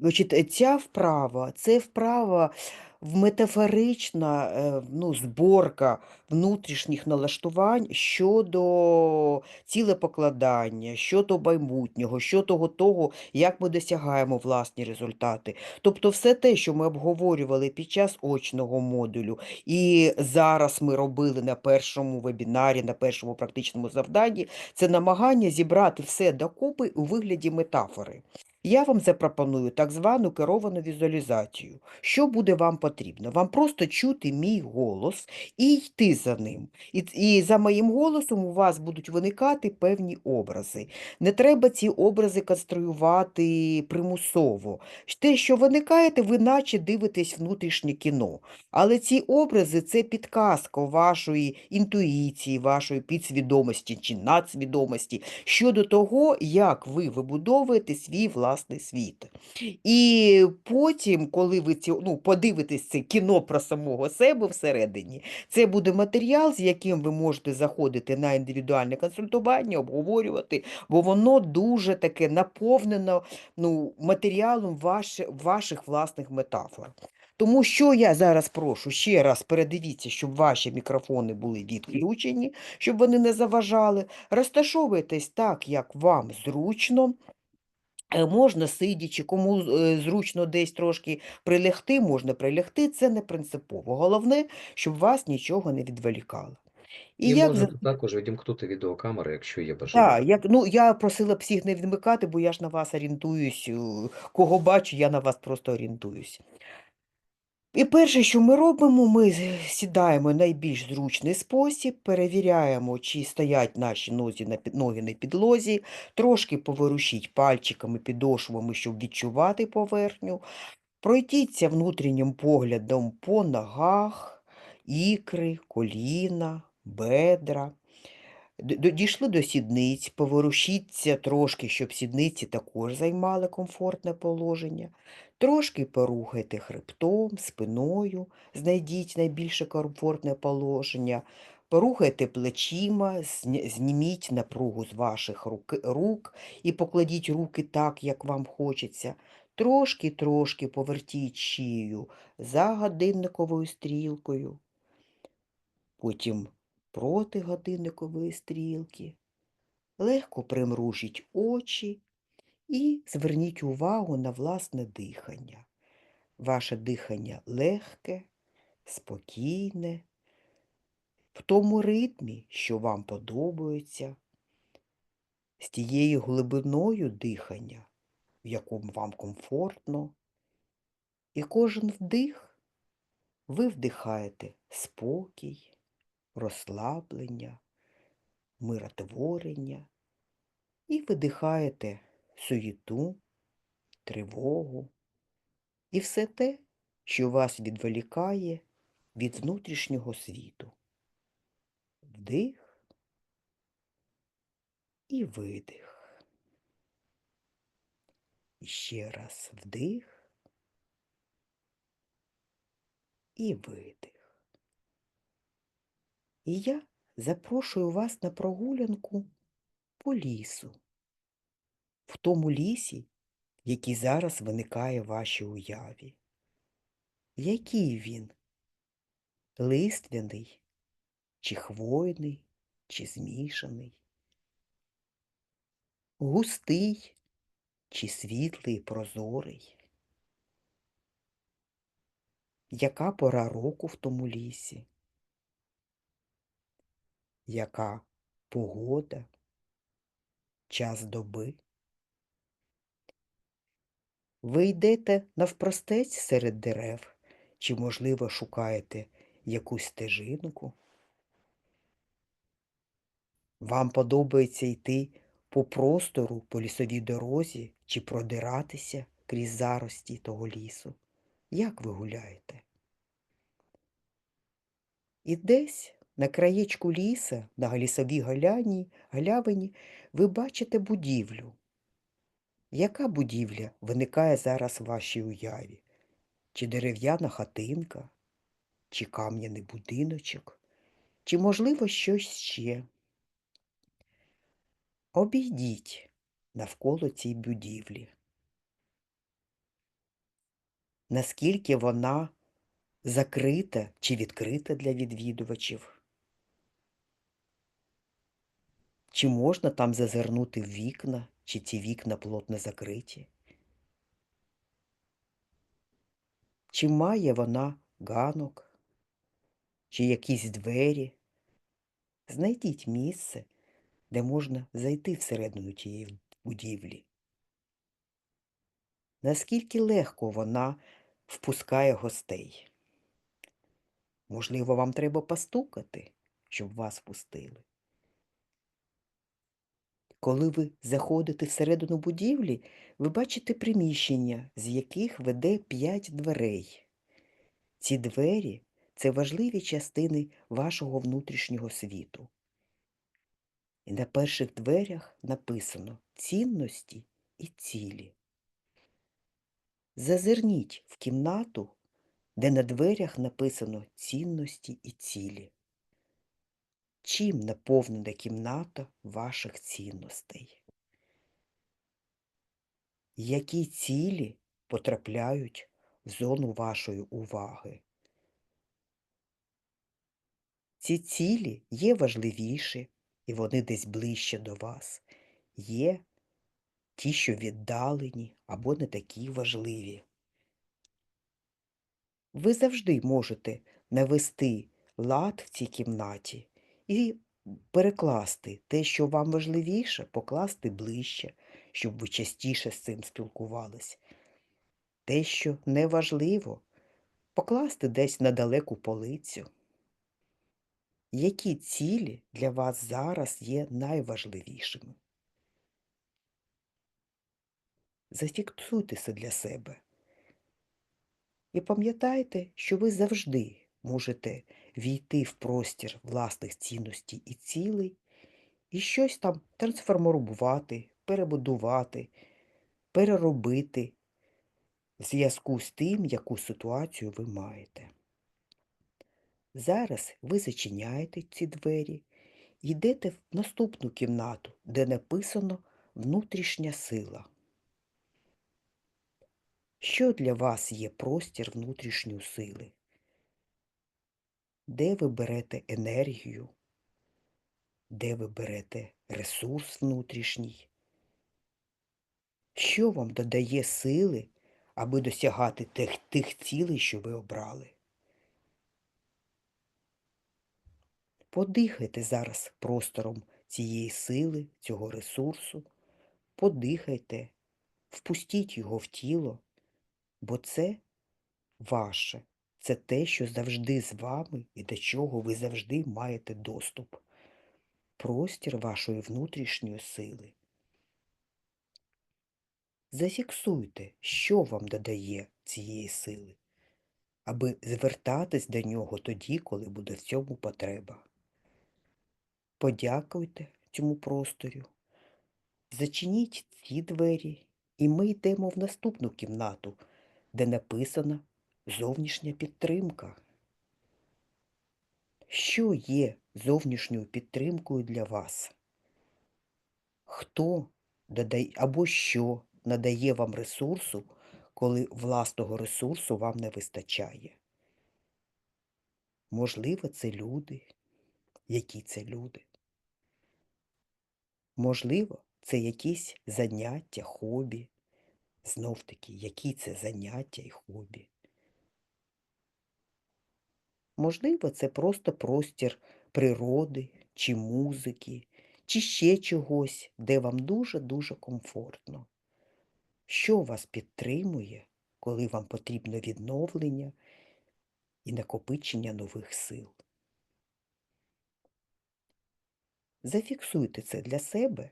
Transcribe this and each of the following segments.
Значить, е, ця вправа це вправа в метафорична е, ну, зборка внутрішніх налаштувань щодо цілепокладання, щодо майбутнього, щодо того, як ми досягаємо власні результати. Тобто, все те, що ми обговорювали під час очного модулю, і зараз ми робили на першому вебінарі, на першому практичному завданні, це намагання зібрати все докупи у вигляді метафори. Я вам запропоную так звану керовану візуалізацію. Що буде вам потрібно? Вам просто чути мій голос і йти за ним. І, і за моїм голосом у вас будуть виникати певні образи. Не треба ці образи конструювати примусово. Те, що виникаєте, ви наче дивитесь внутрішнє кіно. Але ці образи це підказка вашої інтуїції, вашої підсвідомості чи надсвідомості щодо того, як ви вибудовуєте свій власний світ. І потім, коли ви ці, ну, подивитесь це кіно про самого себе всередині, це буде матеріал, з яким ви можете заходити на індивідуальне консультування, обговорювати, бо воно дуже таке наповнено ну, матеріалом ваше, ваших власних метафор. Тому що я зараз прошу ще раз передивіться, щоб ваші мікрофони були відключені, щоб вони не заважали. Розташовуйтесь так, як вам зручно. Е, Можна сидячи, кому е, зручно десь трошки прилягти, можна прилягти, це не принципово. Головне, щоб вас нічого не відволікало. І І як за... також відімкнути відеокамери, якщо є бажання. Так, як, ну, я просила б всіх не відмикати, бо я ж на вас орієнтуюсь. Кого бачу, я на вас просто орієнтуюсь. І перше, що ми робимо, ми сідаємо найбільш зручний спосіб, перевіряємо, чи стоять наші нозі на ноги на підлозі, трошки поворушіть пальчиками, підошвами, щоб відчувати поверхню. Пройдіться внутрішнім поглядом по ногах, ікри, коліна, бедра. Дійшли до сідниць, поворушіться трошки, щоб сідниці також займали комфортне положення. Трошки порухайте хребтом, спиною, знайдіть найбільше комфортне положення. Порухайте плечима, зніміть напругу з ваших рук і покладіть руки так, як вам хочеться. Трошки-трошки повертіть шию за годинниковою стрілкою. Потім проти годинникової стрілки. Легко примружіть очі і зверніть увагу на власне дихання. Ваше дихання легке, спокійне, в тому ритмі, що вам подобається, з тією глибиною дихання, в якому вам комфортно. І кожен вдих ви вдихаєте спокій, розслаблення, миротворення і видихаєте суєту, тривогу і все те, що вас відволікає від внутрішнього світу. Вдих і видих. І ще раз вдих і видих. І я запрошую вас на прогулянку по лісу, в тому лісі, який зараз виникає в вашій уяві. Який він? Листвяний, чи хвойний, чи змішаний? Густий, чи світлий, прозорий? Яка пора року в тому лісі? Яка погода? Час доби? Ви йдете навпростець серед дерев, чи, можливо, шукаєте якусь стежинку? Вам подобається йти по простору, по лісовій дорозі, чи продиратися крізь зарості того лісу? Як ви гуляєте? І десь на краєчку ліса, на лісовій галяні, галявині, ви бачите будівлю. Яка будівля виникає зараз в вашій уяві? Чи дерев'яна хатинка, чи кам'яний будиночок, чи, можливо, щось ще? Обійдіть навколо цій будівлі. наскільки вона закрита чи відкрита для відвідувачів. Чи можна там зазирнути в вікна, чи ці вікна плотно закриті? Чи має вона ганок, чи якісь двері? Знайдіть місце, де можна зайти всередину тієї будівлі. Наскільки легко вона впускає гостей? Можливо, вам треба постукати, щоб вас пустили. Коли ви заходите всередину будівлі, ви бачите приміщення, з яких веде п'ять дверей. Ці двері це важливі частини вашого внутрішнього світу. І на перших дверях написано цінності і цілі. Зазирніть в кімнату, де на дверях написано цінності і цілі. Чим наповнена кімната ваших цінностей? Які цілі потрапляють в зону вашої уваги? Ці цілі є важливіші, і вони десь ближче до вас. Є ті, що віддалені або не такі важливі. Ви завжди можете навести лад в цій кімнаті і перекласти те, що вам важливіше, покласти ближче, щоб ви частіше з цим спілкувались. Те, що не важливо, покласти десь на далеку полицю. Які цілі для вас зараз є найважливішими? Зафіксуйте це для себе. І пам'ятайте, що ви завжди можете війти в простір власних цінностей і цілей і щось там трансформувати, перебудувати, переробити в зв'язку з тим, яку ситуацію ви маєте. Зараз ви зачиняєте ці двері йдете в наступну кімнату, де написано внутрішня сила. Що для вас є простір внутрішньої сили? Де ви берете енергію? Де ви берете ресурс внутрішній? Що вам додає сили, аби досягати тих, тих цілей, що ви обрали? Подихайте зараз простором цієї сили, цього ресурсу. Подихайте, впустіть його в тіло, бо це ваше, це те, що завжди з вами і до чого ви завжди маєте доступ. Простір вашої внутрішньої сили. Зафіксуйте, що вам додає цієї сили, аби звертатись до нього тоді, коли буде в цьому потреба. Подякуйте цьому просторю, зачиніть ці двері, і ми йдемо в наступну кімнату, де написана зовнішня підтримка. Що є зовнішньою підтримкою для вас? Хто додає або що надає вам ресурсу, коли власного ресурсу вам не вистачає? Можливо, це люди. Які це люди? Можливо, це якісь заняття, хобі. Знов таки, які це заняття і хобі. Можливо, це просто простір природи, чи музики, чи ще чогось, де вам дуже-дуже комфортно. Що вас підтримує, коли вам потрібно відновлення і накопичення нових сил? Зафіксуйте це для себе,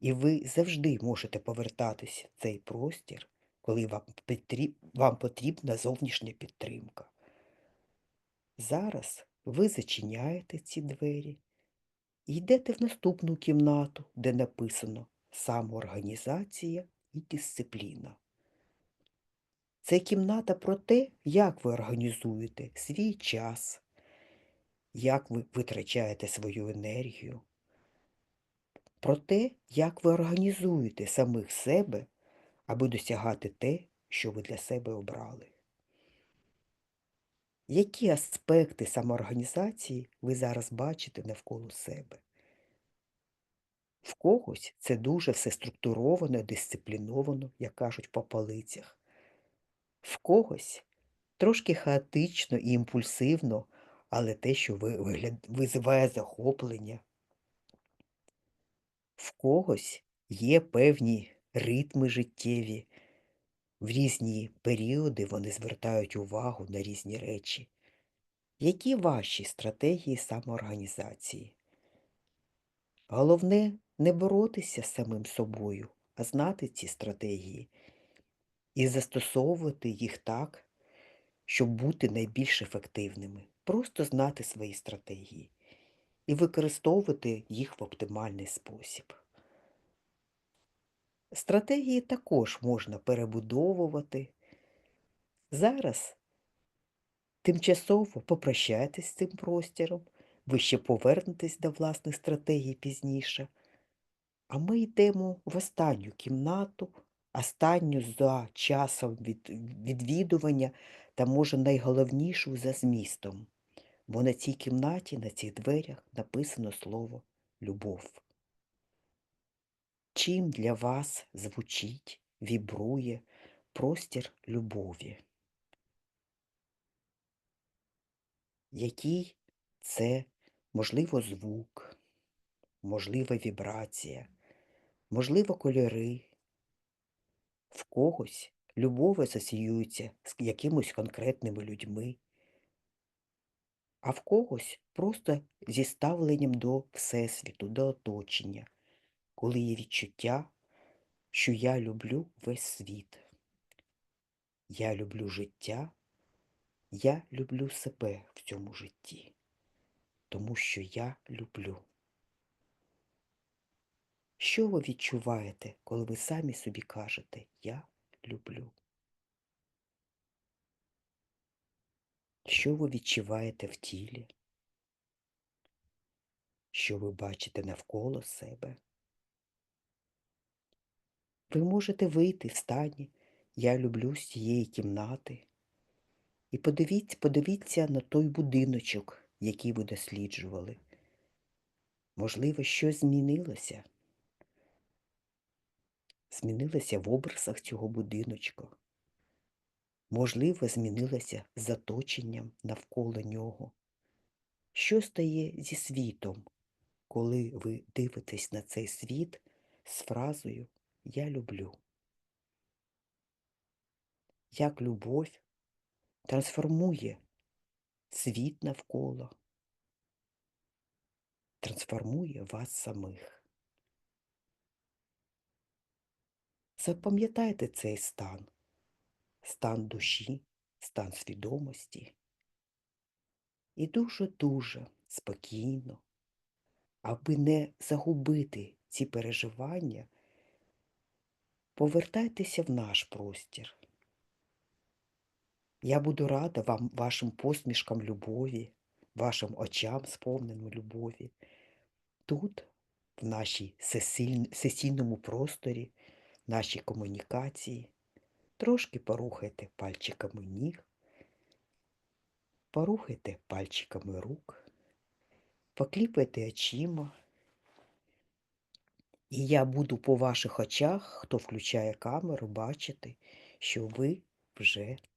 і ви завжди можете повертатися в цей простір, коли вам, потрібна зовнішня підтримка. Зараз ви зачиняєте ці двері і йдете в наступну кімнату, де написано самоорганізація і дисципліна. Це кімната про те, як ви організуєте свій час, як ви витрачаєте свою енергію, про те, як ви організуєте самих себе, аби досягати те, що ви для себе обрали. Які аспекти самоорганізації ви зараз бачите навколо себе? В когось це дуже все структуровано, дисципліновано, як кажуть по полицях. В когось трошки хаотично і імпульсивно, але те, що визиває захоплення. В когось є певні ритми життєві, в різні періоди вони звертають увагу на різні речі. Які ваші стратегії самоорганізації? Головне не боротися з самим собою, а знати ці стратегії і застосовувати їх так, щоб бути найбільш ефективними. Просто знати свої стратегії і використовувати їх в оптимальний спосіб. Стратегії також можна перебудовувати. Зараз тимчасово попрощайтесь з цим простіром, ви ще повернетесь до власних стратегій пізніше. А ми йдемо в останню кімнату, останню за часом від, відвідування та, може, найголовнішу за змістом. Бо на цій кімнаті, на цих дверях написано слово любов. Чим для вас звучить, вібрує простір любові? Який це, можливо, звук, можлива вібрація, можливо, кольори. В когось любов асоціюється з якимось конкретними людьми, а в когось просто зі ставленням до Всесвіту, до оточення, коли є відчуття, що я люблю весь світ. Я люблю життя, я люблю себе в цьому житті, тому що я люблю. Що ви відчуваєте, коли ви самі собі кажете Я люблю? Що ви відчуваєте в тілі? Що ви бачите навколо себе? Ви можете вийти в стані Я люблю з цієї кімнати. І подивіться, подивіться на той будиночок, який ви досліджували. Можливо, щось змінилося. Змінилося в образах цього будиночка. Можливо, змінилося з оточенням навколо нього. Що стає зі світом, коли ви дивитесь на цей світ з фразою Я люблю? Як любов трансформує світ навколо, трансформує вас самих. Запам'ятайте цей стан, стан душі, стан свідомості. І дуже-дуже спокійно, аби не загубити ці переживання, повертайтеся в наш простір. Я буду рада вам, вашим посмішкам любові, вашим очам, сповненим любові. Тут, в нашій сесійному просторі, нашій комунікації, трошки порухайте пальчиками ніг, порухайте пальчиками рук, покліпайте очима. І я буду по ваших очах, хто включає камеру, бачити, що ви вже тут.